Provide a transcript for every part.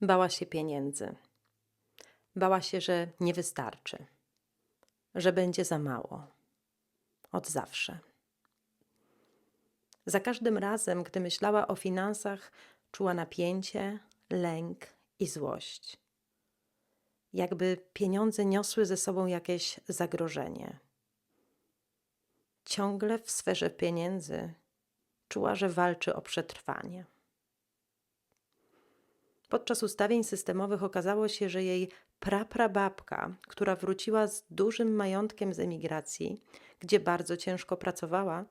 Bała się pieniędzy. Bała się, że nie wystarczy, że będzie za mało. Od zawsze. Za każdym razem, gdy myślała o finansach, czuła napięcie, lęk i złość. Jakby pieniądze niosły ze sobą jakieś zagrożenie. Ciągle w sferze pieniędzy czuła, że walczy o przetrwanie. Podczas ustawień systemowych okazało się, że jej praprababka, która wróciła z dużym majątkiem z emigracji, gdzie bardzo ciężko pracowała,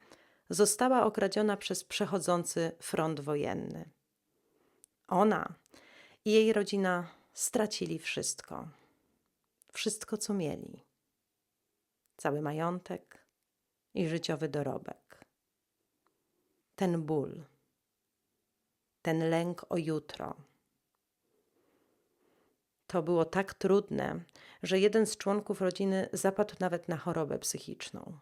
została okradziona przez przechodzący front wojenny. Ona i jej rodzina stracili wszystko. Wszystko, co mieli. Cały majątek i życiowy dorobek. Ten ból, ten lęk o jutro. To było tak trudne, że jeden z członków rodziny zapadł nawet na chorobę psychiczną.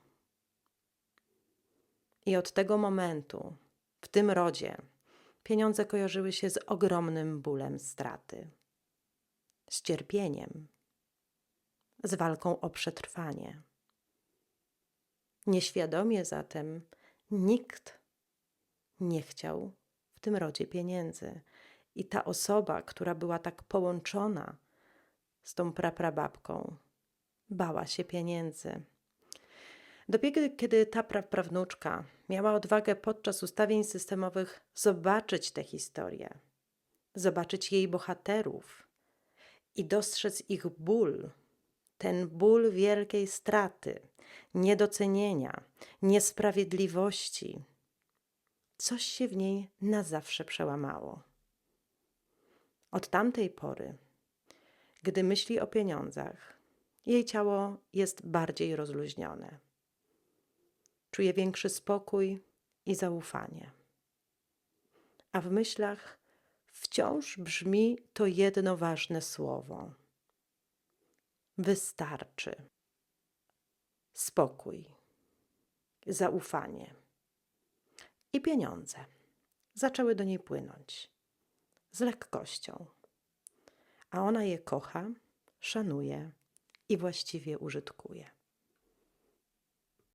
I od tego momentu, w tym rodzie, pieniądze kojarzyły się z ogromnym bólem straty, z cierpieniem, z walką o przetrwanie. Nieświadomie zatem nikt nie chciał w tym rodzie pieniędzy. I ta osoba, która była tak połączona z tą praprababką, bała się pieniędzy. Dopiero kiedy ta praprawnuczka miała odwagę podczas ustawień systemowych zobaczyć tę historię, zobaczyć jej bohaterów i dostrzec ich ból, ten ból wielkiej straty, niedocenienia, niesprawiedliwości, coś się w niej na zawsze przełamało. Od tamtej pory, gdy myśli o pieniądzach, jej ciało jest bardziej rozluźnione. Czuje większy spokój i zaufanie. A w myślach wciąż brzmi to jedno ważne słowo: wystarczy. Spokój, zaufanie i pieniądze zaczęły do niej płynąć z lekkością, a ona je kocha, szanuje i właściwie użytkuje.